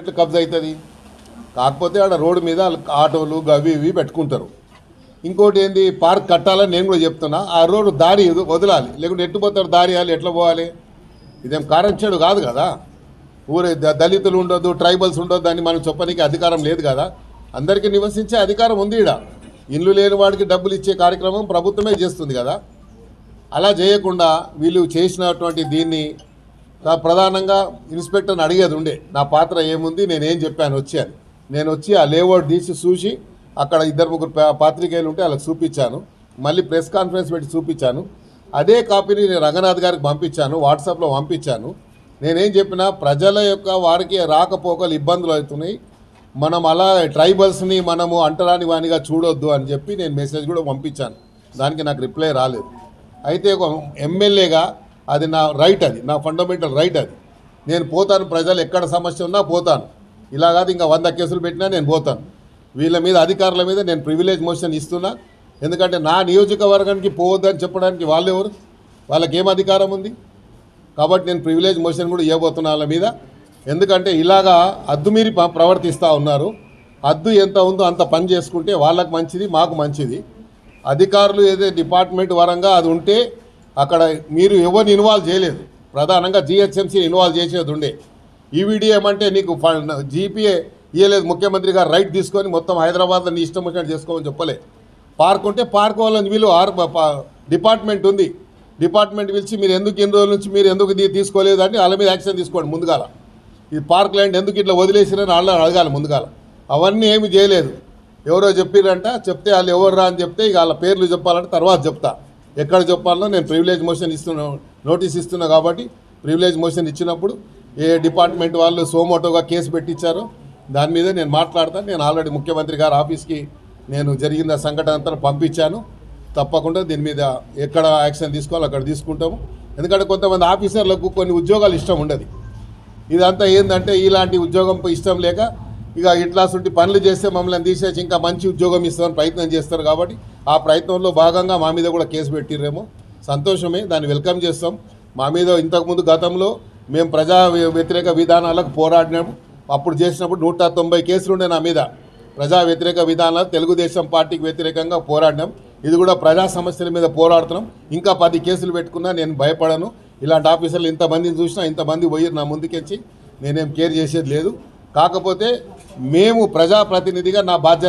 ఎట్లా కబ్జా అవుతుంది? కాకపోతే ఆడ రోడ్డు మీద ఆటోలు గవి ఇవి పెట్టుకుంటారు. ఇంకోటి ఏంది? పార్క్ కట్టాలని నేను కూడా చెప్తున్నా. ఆ రోడ్డు దారి వదలాలి. లేకుంటే ఎట్టు పోతారు దారి వేయాలి ఎట్లా పోవాలి? ఇదేం కారంచేడు కాదు కదా. ఊరే ద- దళితులు ఉండొద్దు ట్రైబల్స్ ఉండొద్దు అని మనం చెప్పడానికి అధికారం లేదు కదా. అందరికీ నివసించే అధికారం ఉంది ఈడ. ఇల్లు లేని వాడికి డబ్బులు ఇచ్చే కార్యక్రమం ప్రభుత్వమే చేస్తుంది కదా. అలా చేయకుండా వీళ్ళు చేసినటువంటి దీన్ని ప్రధానంగా ఇన్స్పెక్టర్ని అడిగేది ఉండే నా పాత్ర ఏముంది నేనేం చెప్పాను వచ్చాను నేను వచ్చి ఆ లేఅవుట్ తీసి చూసి అక్కడ ఇద్దరు ముగ్గురు పాత్రికేయులు ఉంటే వాళ్ళకి చూపించాను. మళ్ళీ ప్రెస్ కాన్ఫరెన్స్ పెట్టి చూపించాను. అదే కాపీని నేను రంగనాథ్ గారికి పంపించాను వాట్సాప్లో పంపించాను. నేనేం చెప్పినా ప్రజల యొక్క వారికి రాకపోకలు ఇబ్బందులు అవుతున్నాయి. మనం అలా ట్రైబల్స్ని మనము అంటరాని వానిగా చూడొద్దు అని చెప్పి నేను మెసేజ్ కూడా పంపించాను. దానికి నాకు రిప్లై రాలేదు. అయితే ఒక ఎమ్మెల్యేగా అది నా రైట్ అది నా ఫండమెంటల్ రైట్ అది. నేను పోతాను ప్రజలు ఎక్కడ సమస్య ఉన్నా పోతాను. ఇలా కాదు ఇంకా వంద కేసులు పెట్టినా నేను పోతాను. వీళ్ళ మీద అధికారుల మీద నేను ప్రివిలేజ్ మోషన్ ఇస్తున్నా. ఎందుకంటే నా నియోజకవర్గానికి పోవద్దని చెప్పడానికి వాళ్ళు ఎవరు? వాళ్ళకి ఏం అధికారం ఉంది? కాబట్టి నేను ప్రివిలేజ్ మోషన్ కూడా ఇవ్వబోతున్నా వాళ్ళ మీద. ఎందుకంటే ఇలాగా అద్దు మీరి ప్రవర్తిస్తూ ఉన్నారు. అద్దు ఎంత ఉందో అంత పని చేసుకుంటే వాళ్ళకి మంచిది మాకు మంచిది. అధికారులు ఏదో డిపార్ట్మెంట్ వరంగా అది ఉంటే అక్కడ మీరు ఎవరిని ఇన్వాల్వ్ చేయలేదు. ప్రధానంగా జిహెచ్ఎంసీని ఇన్వాల్వ్ చేసేది ఉండే. ఈవీడీ ఏమంటే నీకు జీపీఏ ఇవ్వలేదు ముఖ్యమంత్రి గారు రైట్ తీసుకొని మొత్తం హైదరాబాద్లో నీ ఇష్టం వచ్చినట్టు చేసుకోమని చెప్పలే. పార్క్ ఉంటే పార్క్ వాళ్ళని వీళ్ళు ఆర్ డిపార్ట్మెంట్ ఉంది. డిపార్ట్మెంట్ పిలిచి మీరు ఎందుకు ఇన్ని రోజుల నుంచి మీరు ఎందుకు తీసుకోలేదు అంటే వాళ్ళ మీద యాక్షన్ తీసుకోండి ముందుగాల. ఈ పార్క్ ల్యాండ్ ఎందుకు ఇట్లా వదిలేసిరని వాళ్ళని అడగాలి ముందుగాల. అవన్నీ ఏమి చేయలేదు. ఎవరో చెప్పిరంట చెప్తే వాళ్ళు ఎవరు రా అని చెప్తే ఇక వాళ్ళ పేర్లు చెప్పాలంటే తర్వాత చెప్తా. ఎక్కడ చెప్పాలనో నేను ప్రివిలేజ్ మోషన్ ఇస్తున్నా నోటీస్ ఇస్తున్నా కాబట్టి ప్రివిలేజ్ మోషన్ ఇచ్చినప్పుడు ఏ డిపార్ట్మెంట్ వాళ్ళు సోమోటోగా కేసు పెట్టించారో దాని మీద నేను మాట్లాడతాను. నేను ఆల్రెడీ ముఖ్యమంత్రి గారి ఆఫీస్కి నేను జరిగిన సంఘటన అంతా పంపించాను. తప్పకుండా దీని మీద ఎక్కడ యాక్షన్ తీసుకోవాలో అక్కడ తీసుకుంటాము. ఎందుకంటే కొంతమంది ఆఫీసర్లకు కొన్ని ఉద్యోగాలు ఇష్టం ఉండదు. ఇదంతా ఏంటంటే ఇలాంటి ఉద్యోగం ఇష్టం లేక ఇక ఇట్లాంటి పనులు చేస్తే మమ్మల్ని తీసేసి ఇంకా మంచి ఉద్యోగం ఇస్తామని ప్రయత్నం చేస్తారు కాబట్టి ఆ ప్రయత్నంలో భాగంగా మా మీద కూడా కేసు పెట్టిర్రేమో. సంతోషమే దాన్ని వెల్కమ్ చేస్తాం. మా మీద ఇంతకుముందు గతంలో మేము ప్రజా వ్యతిరేక విధానాలకు పోరాడినాము. అప్పుడు చేసినప్పుడు నూట తొంభై కేసులు ఉండే నా మీద ప్రజా వ్యతిరేక విధానాలు తెలుగుదేశం పార్టీకి వ్యతిరేకంగా పోరాడినాం. ఇది కూడా ప్రజా సమస్యల మీద పోరాడుతున్నాం. ఇంకా పది కేసులు పెట్టుకున్నా నేను భయపడను. ఇలాంటి ఆఫీసర్లు ఇంతమందిని చూసినా ఇంతమంది పోయి నా ముందుకెచ్చి నేనేం కేర్ చేసేది లేదు. కాకపోతే మేము ప్రజాప్రతినిధిగా నా బాధ్యత